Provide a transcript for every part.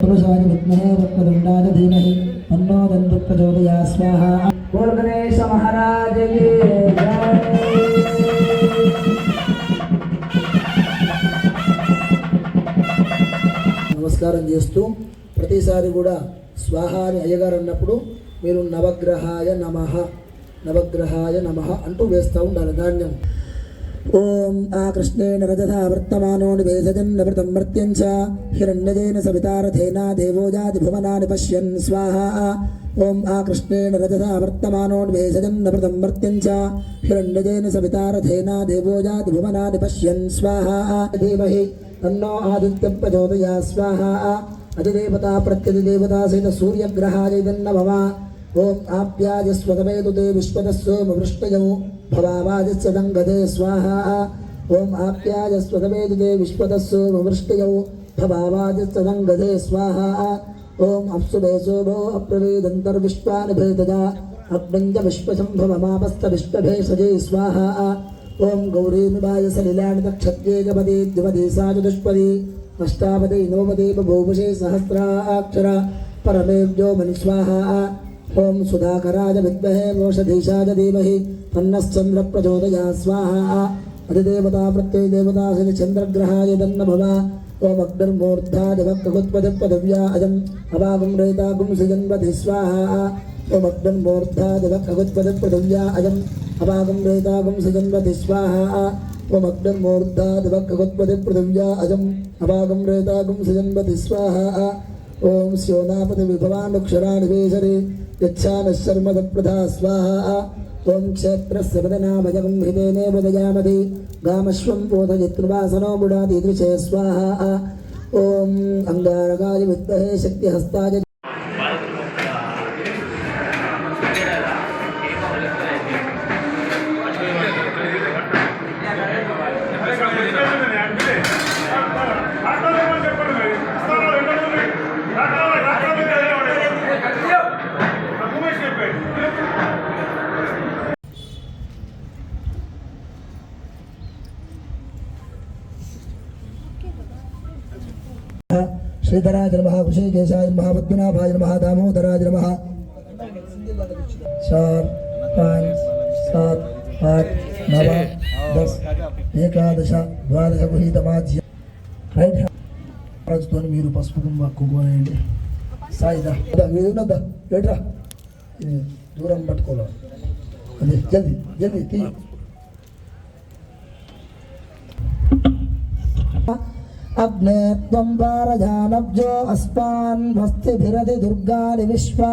पुरुषाय विद्महे वक्रतुण्डाय धीमहि तन्नो दन्ति प्रचोदयात् स्वाहा बोल गणेश महाराज की जय నమస్కారం చేస్తూ ప్రతిసారి కూడా స్వాహ అని అయ్యగారు అన్నప్పుడు మీరు నవగ్రహాయ నమః నవగ్రహాయ నమః అంటూ వేస్తూ ఉండాలి ధాన్యం ఓం ఆ కృష్ణేన రజధా వర్తమానో నివేశజన్నమృతం మర్త్యం చ. హిరణ్యజేన సవితారథేనా దేవోజాతి భువనాని పశ్యన్ స్వాహా. ఓం ఆ కృష్ణేన రజధా వర్తమానో నివేశజన్నమృతం మర్త్యం చ. హిరణ్యజేన సవితారథేనా దేవోజాతి భువనాని పశ్యన్ స్వాహా. ధీమహి తన్నో ఆదిత్యం ప్రచోదయా స్వాహా. అధిదేవతా ప్రత్యధిదేవతా సహిత సూర్యగ్రహాయ నమః. ఓం ॐ आप्याजस्वतमेतुते विश्वतस्वमृष्टयौ भवावाजस्य दङ्गते स्वाहा। ॐ आप्याजस्वतमेतुते विश्वतस्वमृष्टयौ भवावाजस्य दङ्गते स्वाहा। ॐ अप्सुभेशोभो अप्रवेदन्तर्विश्वानिभेदजा अग्निञ्च विश्वशम्भवमापस्तविश्वभेषजे स्वाहा। ॐ गौरीमिवाय सलिलाणितक्षत्येकपदे द्विपदे सा चतुष्पदी अष्टापदे नवपदे बभूवशे सहस्राक्षरा। परमेव्यो मनुस्वाहा ओम सुधाकराज विद्महे मोषधीशाज धीमहि तन्नश्चंद्र प्रचोदया स्वाहा। अधिदेवता अतिदेवता प्रत्ययदेवता श्रीचन्द्रग्रहाय दन्न भवा ओम अग्निर्मूर्धाय वक्रकुत्पदपदव्या अजम्। अवागुं रेतागुं सृजन्वधि स्वाहा। ओम अग्निर्मूर्धाय वक्रकुत्पदपदव्या अजम्। अवागुं रेतागुं सृजन्वधि स्वाहा। ओम अग्निर्मूर्धाय वक्रकुत्पदपृथिव्या अजम्। अवागुं रेतागुं सृजन्वधि स्वाहा। ఓం అగ్నిర్మూర్ధాది వక్రహుత్పది పృథివ్యా అజం అభాగం రేతాగుం స్వాహ. ఓం శివనాపతి విభవానుక్షరానివేశరే యచ్చానశర్మదప్రదా స్వాహ ఓం క్షేత్రస్య వదనాభజగం హృదేనే వదయామది గామశ్వం పోధయత్రువాసనో ముడాదీదృశే స్వాహ. ఓం అంగారకాయ విద్మహే శక్తిహస్తాయ శ్రీధరాజ నమ ఋషికేశాయ నమ పద్మనాభాయ నమ దామోదరాజ నమ चार पाँच सात आठ नव दस ఏకాదశ ద్వాదశ గుహితమాధ్య రైట్ రాజుతో మీరు పసుపు కుంభ కుంకుమ వేయండి సాయిదా ఉన్నదా ఎట్రా ఇది దూరం పట్టుకోవాలి అదే జల్దీ జల్దీ తీయ अग्ने त्वं वारजानब्जो अस्मान् भस्तिभिरति दुर्गानि विश्वा।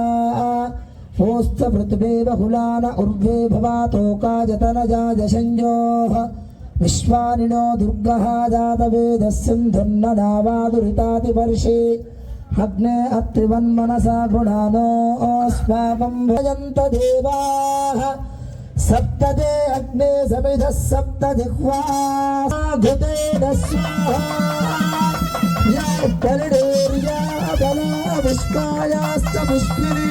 ओस्त पृथ्वी बहुलान उर्वे भवातोकाजतनजाजशञ्जोः विश्वानिनो दुर्गः जातवेदस्सिन्धुर्ननावादुरितातिवर्षे अग्ने अत्रिवन्मनसा गुणानो अस्माकं भजन्त देवाः। सप्तदे अग्ने समिधः सप्तजिह्वा घृते दस्याः। या परिणेर्या बला विष्कायाश्च पुष्पिनी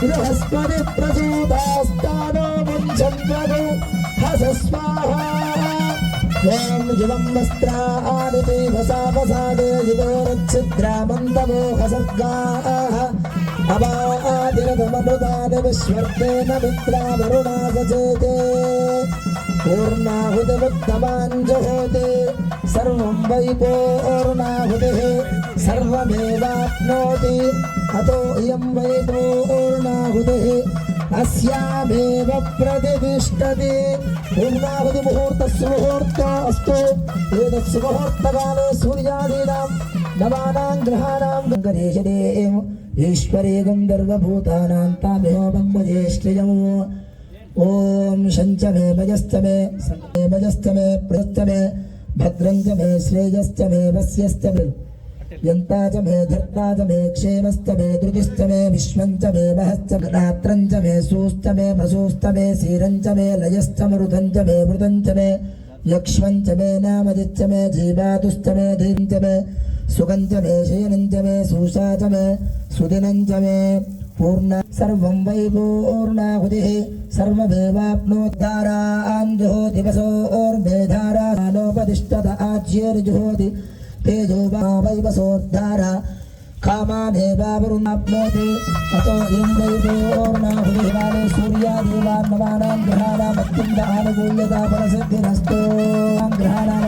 बृहस्पति प्रसूतास्तानो मुञ्चन्वगो हस स्वाहा ॐ जीवं वस्त्रादिति वसा वसादे युवोरच्छिद्रामन्तवो हसर्गाः अवादिरतमनुदान विश्वर्तेन मित्रा वरुणा सचेते पूर्णाहुतमुत्तमाञ्जहोति सर्वं वै पूर्णाहुतिः, सर्वमेवाप्नोति। अतो इयं वै पूर्णाहुतिः, अस्यामेव प्रतिष्ठति। पूर्णाहुतिमुहूर्तस्य अस्तु एतत्सु मुहूर्तकाले सूर्यादीनां, नवानां ग्रहाणां गङ्गदेशदेव ईश्वरे गन्धर्वभूतानां ताभिः बङ्गजेष्टियम् బ్రహ్మజ్యేష్ఠయము ఓం శంచమే భజస్తమే సమే భజస్తమే ప్రస్తమే భద్రం చ మే శ్రేయశ్చ మే వస్యశ్చ మే యంతా చ మే ధర్తా చ మే క్షేమశ్చ మే ధృతిశ్చ మే విశ్వం చ మే మహశ్చ రాత్రం చ మే సూశ్చ మే వసూశ్చ మే శీరం చ మే లయశ్చ మరుతం చ మే మృతం చ మే యక్ష్మం చ మే నామదిచ్చ మే జీవాతుశ్చ మే ధీం చ మే సుగం చ మే శయనం చ మే సూషా చ మే సుదినం చ మే పూర్ణ సర్వం వై పూర్ణాహుతి సర్వదేవాప్నోద్ధారాంజో దివసోర్మేధారానోపతిష్టత ఆజ్యేర్జుహోతి తేజోభావైవసోద్ధార కామానేవారుణాప్నోతి అతో ఇం వై పూర్ణాహుతి హిమాలే సూర్యాదేవాన్నవానాం గ్రహాణాం అత్యంత ఆనుకూల్యతా ఫలసిద్ధిరస్తో గ్రహాణాం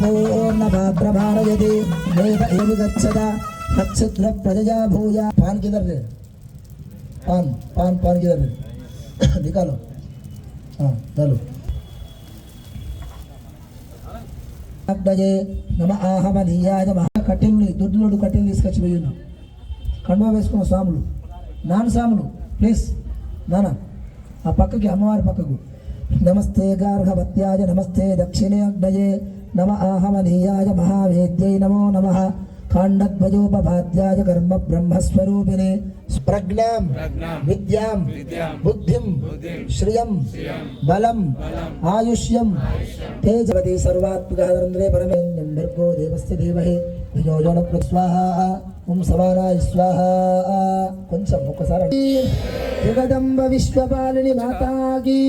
పూర్ణపాత్రభారయతి నైవ ఇవి గచ్చద एव गच्छता तच्छुद्र प्रजया भूया पान किधर रे पान पान पान किधर रे निकालो हाँ डालो అగ్నజే నమ ఆహమనీయాయ నమ కట్టెలు దొడ్లోడు కట్టెలు తీసుకొచ్చి పోయి ఉన్నాం కండువా వేసుకున్న స్వాములు నాన్న స్వాములు ప్లీజ్ నాన్న ఆ పక్కకి అమ్మవారి పక్కకు నమస్తే గార్హవత్యాయ నమస్తే దక్షిణే అగ్నజే నమ ఆహమనీయాయ మహావేద్యై నమో నమ కాండధ్వజోపభాద్యాయ కర్మ బ్రహ్మస్వరూపిణే ప్రజ్ఞాం విద్యాం బుద్ధిం శ్రియం బలం ఆయుష్యం తేజవతి సర్వాత్మకాదరంద్రే పరమేంద్రం దేవస్య ధీమహి ధియోజన స్వాహ ఓం సమానాయ స్వాహ కొంచెం ఒక్కసారి జగదంబ విశ్వపాలిని మాతాకి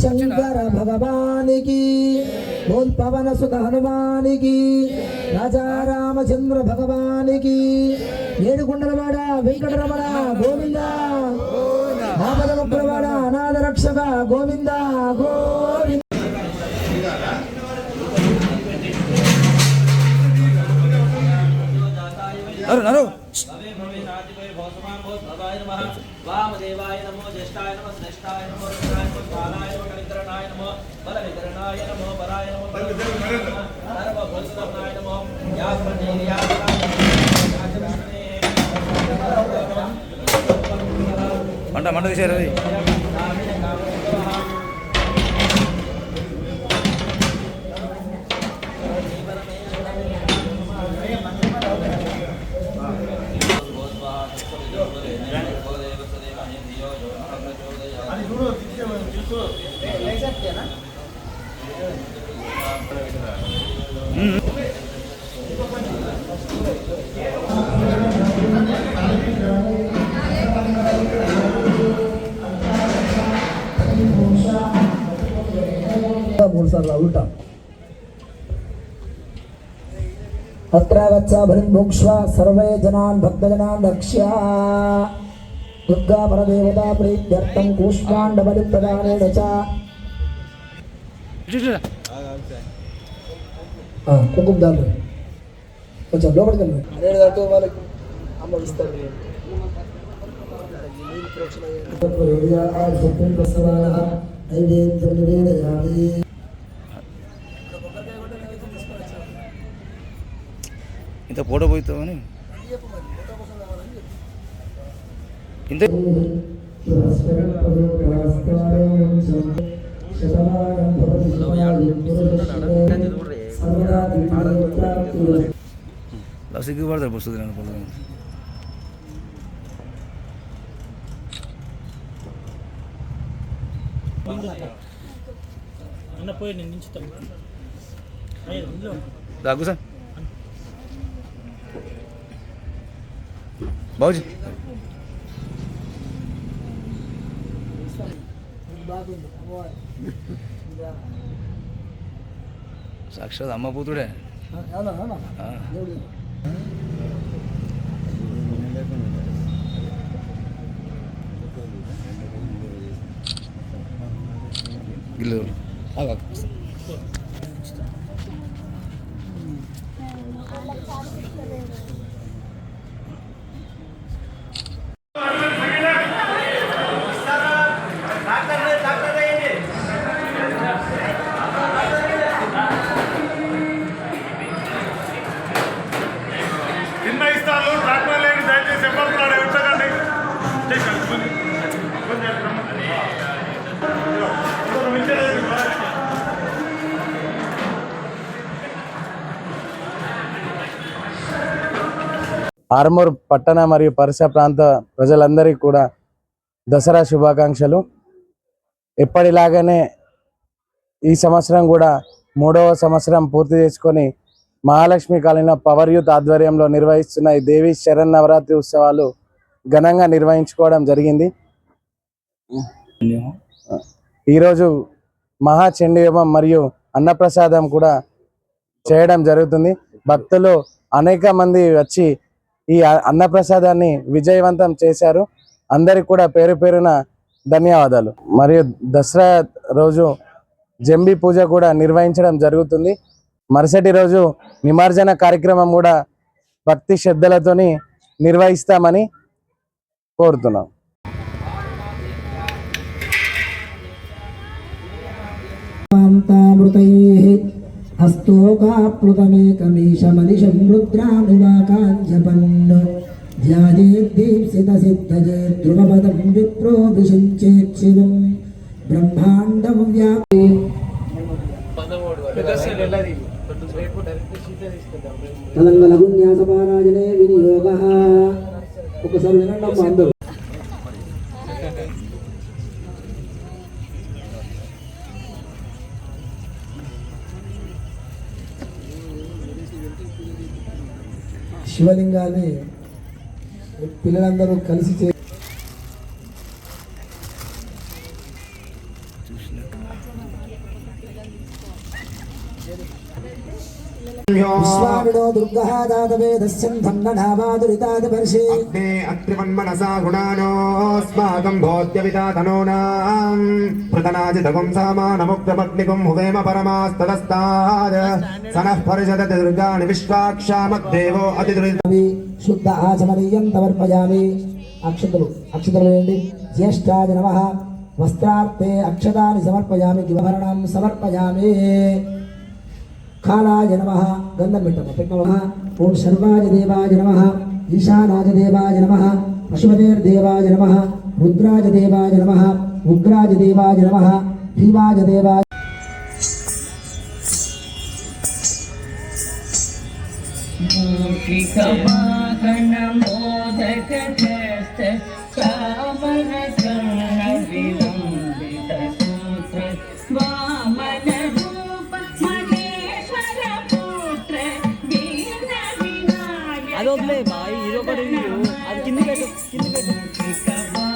శంకర భగవానికి బోల్ పవన సుత హనుమానికి రాజా రామచంద్ర భగవానికి. ఏడుకొండలవాడ వెంకటరమణ గోవింద. ఆపద ముక్కులవాడ అనాథ రక్షక గోవింద. గోవింద భోసభాయ నమః. వామదేవాయ నమో జ్యేష్ఠాయ నమో శ్రేష్ఠాయ నమో రుద్రాయ నమో బాలాయ నమో కలికరణాయ నమో బల వికరణాయ నమో బలాయ నమో సర్వభూతనాయ నమో మంట మంట తీసారు అది. కూష్మాండ బలి ప్రదానేన చ ఇటు ఇటు రా. ఆ, కుంకుమ దాని కొంచెం లోపలికి వెళ్ళి నేను దాంతో వాళ్ళకి అమ్మ ఇస్తారు ఇంత ఫోటో పోయిస్తామని ఇంత సిగ్గుపడతారు వస్తుంది నేను పొద్దున. అన్న పోయి నేను దించుతాను అయ్యో ఇంట్లో దగ్గు సార్ 뭐지? साक्षात अम्मा पुतुड आहे गिल्लो ఆర్మూర్ పట్టణ మరియు పరిసర ప్రాంత ప్రజలందరికీ కూడా దసరా శుభాకాంక్షలు. ఎప్పటిలాగానే ఈ సంవత్సరం కూడా మూడవ సంవత్సరం పూర్తి చేసుకొని మహాలక్ష్మి కాలనీలో పవర్ యూత్ ఆధ్వర్యంలో నిర్వహిస్తున్న ఈ దేవి శరణ్ నవరాత్రి ఉత్సవాలు ఘనంగా నిర్వహించుకోవడం జరిగింది. ఈరోజు మహా మరియు అన్నప్రసాదం కూడా చేయడం జరుగుతుంది. భక్తులు అనేక మంది వచ్చి ఈ అన్నప్రసాదాన్ని విజయవంతం చేశారు. అందరికి కూడా పేరు పేరున ధన్యవాదాలు. మరియు దసరా రోజు జంబి పూజ కూడా నిర్వహించడం జరుగుతుంది. మరుసటి రోజు నిమార్జన కార్యక్రమం కూడా భక్తి శ్రద్ధలతోని నిర్వహిస్తామని కోరుతున్నాం. కాంతామృతైः हस्तोकाप्लुतमेकमीशमनिशं रुद्रानुवाकाञ्जपन् ध्यायेद्दीप्सितसिद्धये ध्रुवपदं विप्रो विषिञ्चेत् शिवं ब्रह्माण्डं व्यापे తదంగలగుణ్యాసపారాయణే వినియోగ ఒకసారి వినండి అందరూ శివలింగాన్ని పిల్లలందరూ కలిసి చే పృతనాజితకం సామానముగ్ధమగ్నికం హువేమ పరమాస్తదస్తాద్ సనః పరిషదతి దుర్గాణి విశ్వాక్షామద్దేవో అతిదురిత అవి శుద్ధ ఆచమనీయం తమర్పయామి అక్షతలు అక్షతలు వేయండి జ్యేష్ఠాయ నమ వస్త్రార్థే అక్షతాన్ని సమర్పయామి దివహరణం సమర్పయామి कालाय नमः गन्धमिटमपिन्नमः ॐ सर्वाय देवाय नमः, ईशानाय देवाय नमः, पशुपतेर्देवाय नमः, रुद्राय देवाय नमः, उग्राय देवाय नमः, भीमाय देवाय मूर्तिकवाहनमोदकहस्त कामनस అది కింద పెట్టు కింద పెట్టు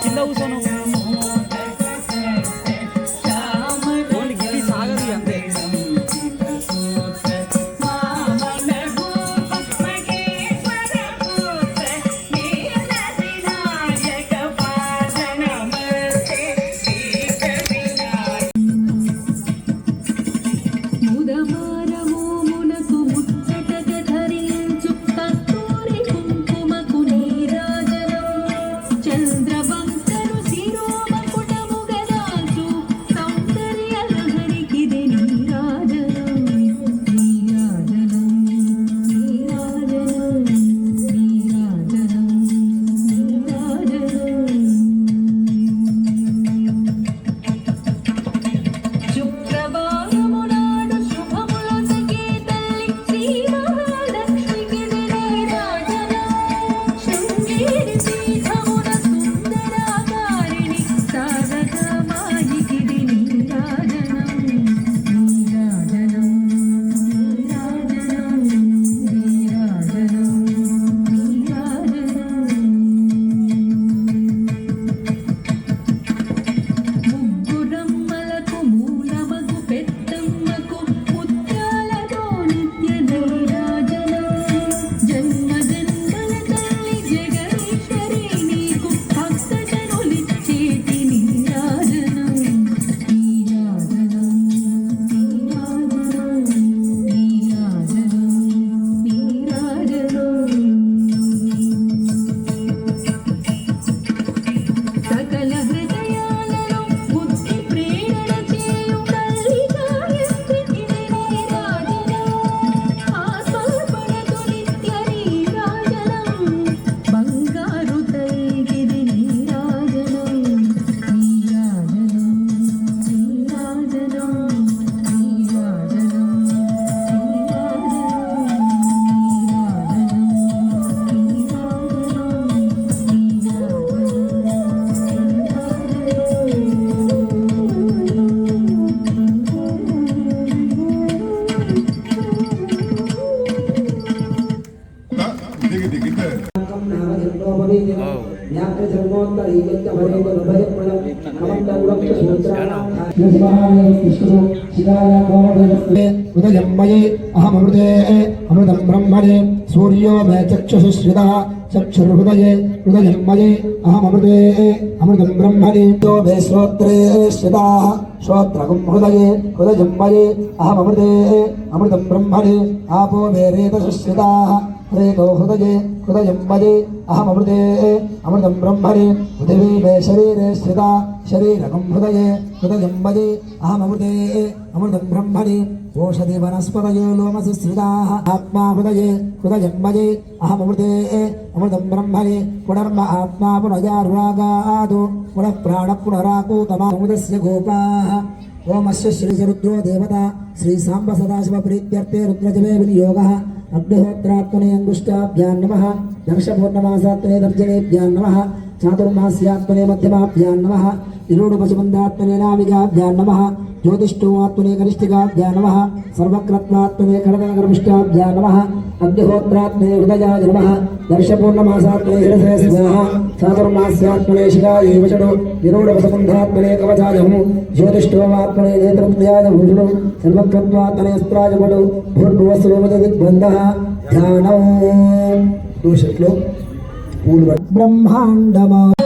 కింద కూర్చోను. వ్యాఘ్రచర్మోత్తరీయత్య అహమృతే అమృతం బ్రహ్మణే సూర్యో మే చక్షుషుశ్రిత చక్షుర్హృదయే హృదయమ్మయే మయే అహమృతే అమృతం బ్రహ్మణే తో మే శ్రోత్రే శ్రితా శ్రోత్రకం హృదయే హృదయం మయే అమృతం బ్రహ్మణే ఆపో మే రేతసుశ్రితా హృదయతో హృదయే హృదయం మయే అహమృతే అమృతం బ్రహ్మణే పృథివీ మే శరీరే స్థిత శరీరకం హృదయే హృదయం మయే అహమృతే అమృతం బ్రహ్మణి ఓషధి వనస్పతయో లోమసి స్థితా ఆత్మా హృదయే హృదయం మయే అహమృతే అమృతం బ్రహ్మణి పునర్మ ఆత్మా పునజారురాగాదు పునఃప్రాణ ప్రాణ పునరాకూతమాముదస్య గోపాः. ఓమస్య శ్రీచరుద్రో దేవత శ్రీ సాంబ సదాశివ ప్రీత్యర్థే రుద్రజలే వినియోగ. అగ్నిహోత్రాత్మనే అంగుష్టాభ్యాం నమః. దర్శపూర్ణమాసాత్మనే దర్జనేభ్యాం నమః చాతుర్మాస్యాత్మనే మధ్యమాభ్యాం నమః నిరూఢ పశుబంధాత్మనే నావిగాభ్యాం నమః జ్యోతిష్ఠోమాత్మనే కనిష్ఠికాభ్యాం నమః సర్వక్రత్వాత్మనే కరదనగర్మిష్టాభ్యాం నమః అగ్నిహోత్రాత్మనే హృదయాయ నమః దర్శపూర్ణమాసాత్మనే శిరసే స్వాహ చాతుర్మాస్యాత్మనే శిఖాయే వచడు నిరూఢ పశుబంధాత్మనే కవచాయ హుము జ్యోతిష్ఠోమాత్మనే నేత్రత్రయాయ భూషుడు సర్వక్రత్వాత్మనే స్త్రాజముడు భూర్భువస్సులోమద ब्रह्माण्डमा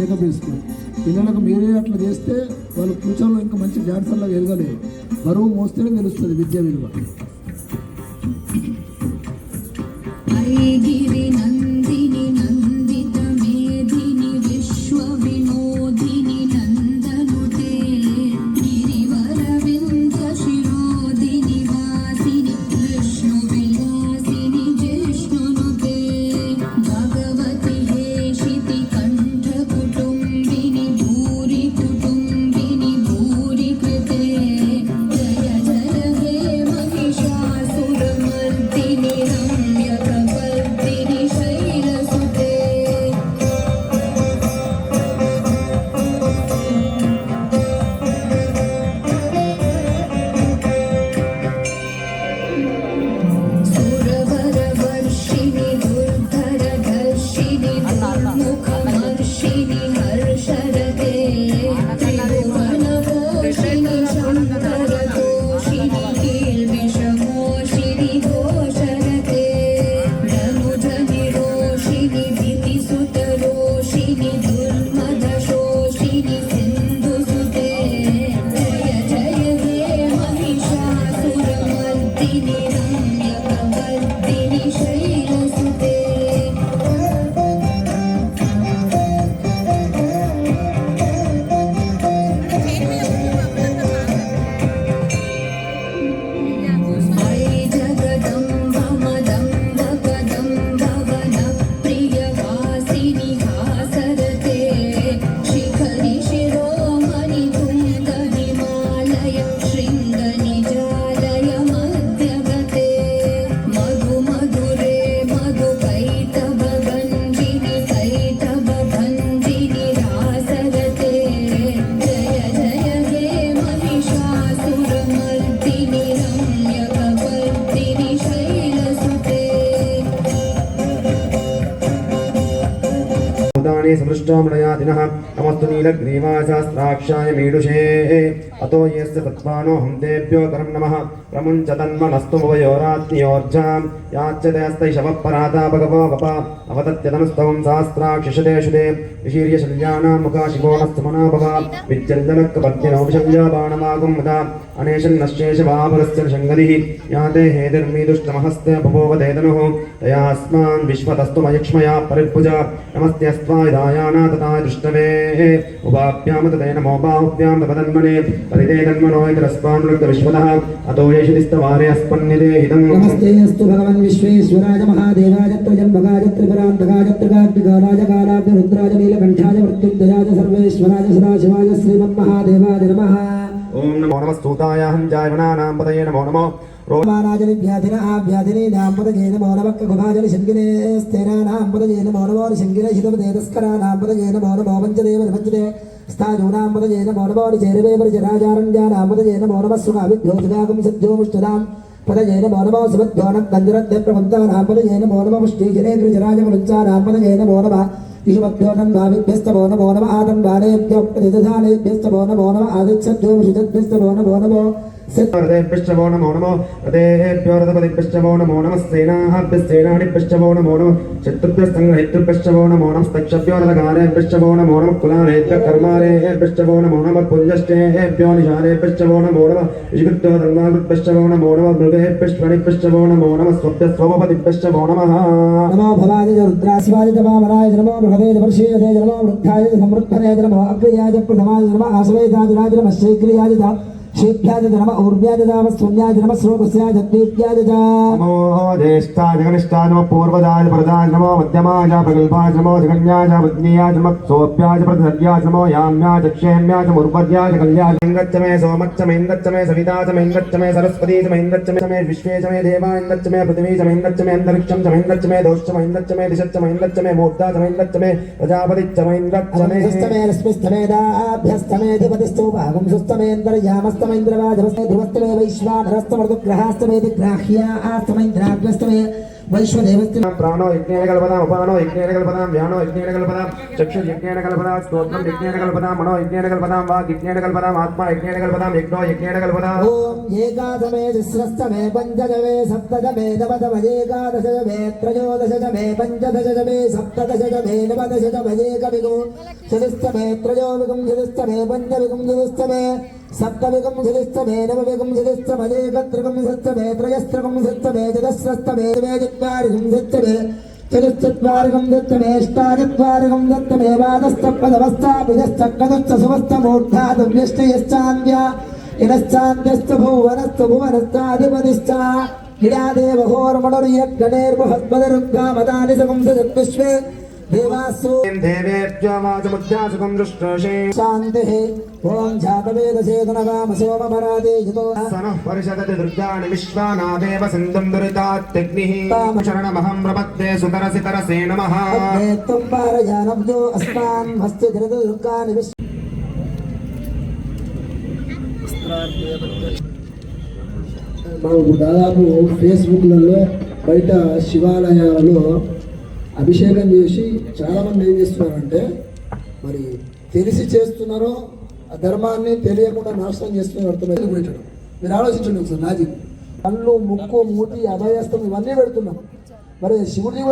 మేకప్ వేసుకొని. పిల్లలకు మీరే అట్లా చేస్తే వాళ్ళు ఫ్యూచర్లో ఇంకా మంచి డాన్సర్లాగా ఎదగలేరు. బరువు మోస్తేనే తెలుస్తుంది విద్య విలువ. श्रीकृष्णोमणयादिनः नमस्तु नीलग्रीवाशास्त्राक्षाय मीडुषे ततो ये सत्वानो हम देव्यो धर्म नमः। प्रमुञ्च तन्मनस्तु भवयोरात्मियोर्जाम् याच्यतेस्तैशवपराता भगवो वप। अवदत्यतनुस्तवं सहस्राक्षिषदेषु दे। विशीर्यशल्याणां मुखा शिवो नस्तमना भव। विज्जलजनकपद्यनौशल्या बाणमागुं मुदा। अनेशन्नश्चेषवापुरस्य शङ्गलिः या ते हेतिर्मीदुष्टमहस्ते बभोव तेतनुः तयास्मान् विश्वतस्तु मयक्ष्मया परिभुजा नमस्त्यस्त्वायदायाना तथा दृष्टवे। उपाभ्याम तदेन मोपाभ्यां तपदन्मने परिते तन्मनो इतरस्मान् विश्वतः अतो येषुदिस्तवारे अस्पन्निदेहितम् नमस्ते अस्तु भगवन् विश्वेश्वराय महादेवाय त्र्यम्बकाय त्रिपुरान्तकाय त्रिकाग्निकालाय कालाग्नि रुद्राय नीलकण्ठाय मृत्युञ्जयाय सर्वेश्वराय सदाशिवाय श्रीमन्महादेवाय नमः ॐ नमो नमः स्तूताय हञ्जाय वनानां पतये नमो नमो रो मानाजनि व्याधिन आव्याधिने नाम्पदये नमो नमः कुभाजनि शङ्गिने स्तेनानाम्पदये नमो नमो शङ्गिने शितपदे तस्करानाम्पदये नमो नमो पञ्चदेव पञ्चदे स्थाजूनाम्पदये नमो नमो चेरवे परिचराजारञ्जानाम्पदये नमो नमः सुखाविभ्योतिव्यागं सद्योमुष्टदाम् पदये नमो नमो सुमध्योनं तञ्जरद्य प्रबन्धानाम्पदये नमो नमः पुष्टिजने गिरिजराजमुलञ्चानाम्पदये नमो नमः इषुमभ्योनं भाविभ्यस्तमो స్థాయూనామతయేన మౌనమౌనిచేరవే పరిచరాజారంజానామతయేన మౌనమస్సుఖావిద్యోతిగాగం సద్యోముష్ఠురాం పదయేన మౌనమౌ సుమద్యోనం తంజురద్ద ప్రబంధానాంపదయేన మౌనమముష్ఠీజనేంద్రజరాజములుంచానాంపదయేన మౌనమ ఇషుమద్యోనం నావిభ్యస్త మౌన మౌనమ ఆదం బాణేభ్యోక్తనిధానేభ్యస్త మౌన మౌనమ ఆదిత్యోషితభ్యస్త మౌన మౌనమో ഹൃദയഭ്യഷ്ടമോ നമോ നമോ ഹൃദയേഭ്യോരഥപതിഭ്യഷ്ടമോ നമോ നമ സ്ത്രീണാഭ്യസ്ത്രീണാടിഭ്യഷ്ടമോ നമോ നമോ ശത്രുഭ്യസ്തംഗേതൃഭ്യഷ്ടമോ നമോ നമ സ്തക്ഷഭ്യോരഥകാരേഭ്യഷ്ടമോ നമോ നമ കുലാനേഭ്യ കർമാരേഭ്യഷ്ടമോ നമോ നമ പുഞ്ചഷ്ടേഭ്യോ നിശാലേഭ്യഷ്ടമോ നമോ നമ വിശുദ്ധോതംഗാഭ്യഷ്ടമോ നമോ നമ മൃഗേഭ്യഷ്ടണിഭ്യഷ്ടമോ നമോ നമ സ്വപ്യസ്വപതിഭ്യഷ്ടമോ നമ നമോ ഭവാജ രുദ്രാശിവാജ പാമനായ നമോ ബൃഹദേജ വർഷേജ നമോ വൃദ്ധായ സമൃദ്ധനേജ നമോ അക്രിയാജ പ്രഥമാജ നമോ ആശ്രയജാജ രാജ നമ ശൈക്രിയാജ క్షేభ్యాజనమ ఔర్వ్యాజనామ స్వన్యాజనమ శ్రోమస్యాజద్వేభ్యాజనమోష్టాజగనిష్టాజమ పూర్వజాజ ప్రదాజనమ మధ్యమాజ ప్రగల్భాజనమో జగన్యాజ మధ్యయాజమ సోభ్యాజ ప్రతిసర్యాజనమో యామ్యాజ క్షేమ్యాజ ముర్వర్యాజ కళ్యాజంగచ్చమే సోమచ్చమైందచ్చమే సవితాచమైందచ్చమే సరస్వతీచమైందచ్చమే విశ్వేచమే దేవాయిందచ్చమే పృథివీచమైందచ్చమే అంతరిక్షం చమైందచ్చమే దోషమైందచ్చమే దిశచ్చమైందచ్చమే మూర్ధాచమైందచ్చమే ప్రజాపతిచ్చమైందచ్చమే స్థమేరస్మిస్థమేదాభ్యస్థమే ధిపతిస్తూ భాగం సుస్థమేంద్రయామస్ ध्रुवस्तमैन्द्रवा ध्रुवस्ते ध्रुवस्तमे वैश्वानरस्तमर्दुग्रहास्तमे दिग्राह्या आस्तमैन्द्राग्रस्तमे वैश्वदेवस्य प्राणो यज्ञेन कल्पदाम् उपानो यज्ञेन कल्पदाम् व्यानो यज्ञेन कल्पदाम् चक्षुर्यज्ञेन कल्पदाम् स्तोत्रम् यज्ञेन कल्पदाम् मनो यज्ञेन कल्पदाम् वाक् यज्ञेन कल्पदाम् आत्मा यज्ञेन कल्पदाम् यज्ञो यज्ञेन कल्पदाम् ॐ एकादमे तिस्रस्तमे पञ्चदमे सप्तदमे नवदमजेकादशदमे त्रयोदशदमे पञ्चदशदमे सप्तदशदमे नवदशदमजेकविगो चतुस्तमे त्रयोविगुं चतुस्तमे पञ्चविगुं चतुस्तमे सप्तविगुं चतुस्तमे नवविगुं चतुस्तमजेकत्रिगुं सप्तमे त्रयस्त्रिगुं सप्तमे चतुस्रस्तमे मे चत्वारिगुं सप्तमे चतुश्चत्वारिगं दत्तमेष्टाचत्वारिगं दत्तमेवादस्तपदवस्थापिजश्चक्रदुश्च सुमस्तमूर्धादुव्यष्टयश्चान्त्या इनश्चान्त्यस्तु भुवनस्तु भुवनश्चाधिपतिश्च गिरादेवहोर्मणुर्यज्ञनेर्बृहस्पतिरुद्गामदानि सगुंसजद्विश्वे देवासु देवेभ्यो वाचमुद्यासुकं दृष्टोषे शान्तिः ॐ जातवेदसेतनकामसोमपरादे यतो सनः परिषदति दुर्गाणि विश्वानादेव सिन्धुं दुरितात्यग्निः शरणमहं प्रपद्ये सुतरसि तरसे नमः अग्ने त्वं पारयानब्जो अस्मान् हस्ते धृतदुर्गानि विश्व మనకు దాదాపు ఫేస్బుక్లలో బయట శివాలయాలలో అభిషేకం చేసి చాలామంది ఏం చేస్తున్నారంటే మరి తెలిసి చేస్తున్నారో ఆ ధర్మాన్ని తెలియకుండా నాశనం చేస్తున్నారు అర్థమైంది. పెట్టడం మీరు ఆలోచించండి ఒకసారి లాజిక్ కళ్ళు ముక్కు మూతి అభయస్తం ఇవన్నీ పెడుతున్నాం. మరి శివుడి